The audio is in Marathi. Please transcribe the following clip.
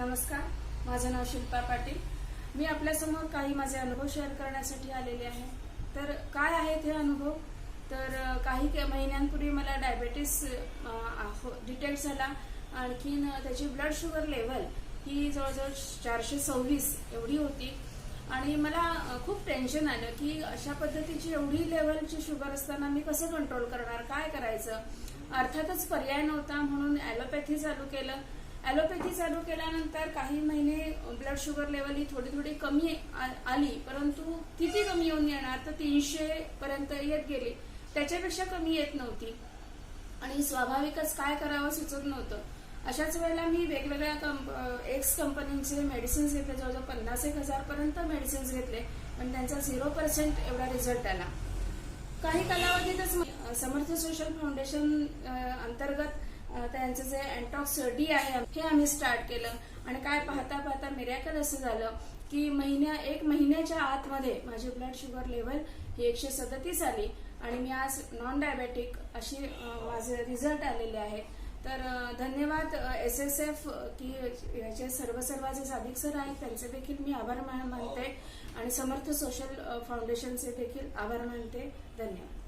नमस्कार माझं नाव शिल्पा पाटील. मी आपल्यासमोर काही माझे अनुभव शेअर करण्यासाठी आलेले आहे. तर काय आहेत हे अनुभव? तर काही के- महिन्यांपूर्वी मला डायबेटीस डिटेक्ट हो, झाला. आणखीन त्याची ब्लड शुगर लेवल ही जवळजवळ चारशे सव्वीस एवढी होती. आणि मला खूप टेन्शन आलं की अशा पद्धतीची एवढी लेवलची शुगर असताना मी कसं कंट्रोल करणार? काय करायचं? अर्थातच पर्याय नव्हता म्हणून ॲलोपॅथी चालू केलं. ॲलोपॅथी चालू केल्यानंतर काही महिने ब्लड शुगर लेवल ही थोडी थोडी कमी आ- आली परंतु किती कमी येऊन येणार तर तीनशे पर्यंत येत गेली. त्याच्यापेक्षा कमी येत नव्हती. आणि स्वाभाविकच काय करावं सुचत नव्हतं. अशाच वेळेला मी वेगवेगळ्या कंप एक्स कंपनीचे मेडिसिन्स घेतले. जवळजवळ पन्नास एक हजार पर्यंत मेडिसिन्स घेतले. पण त्यांचा झिरो पर्सेंट एवढा रिझल्ट आला. काही कालावधीतच समर्थ सोशल फाउंडेशन अंतर्गत त्यांचं जे अँटॉक्स डी आहे हे आम्ही स्टार्ट केलं. आणि काय पाहता पाहता मिरॅकल असं झालं की महिन्या एक महिन्याच्या आतमध्ये माझी ब्लड शुगर लेवल ही एकशे सदतीस आली. आणि मी आज नॉन डायबेटिक अशी माझे रिझल्ट आलेले आहेत तर धन्यवाद एस एस एफ की याचे सर्व सर्व जे साधिक सर आहेत. त्यांचे देखील मी आभार मानते. आणि समर्थ सोशल फाउंडेशनचे देखील आभार मानते. धन्यवाद.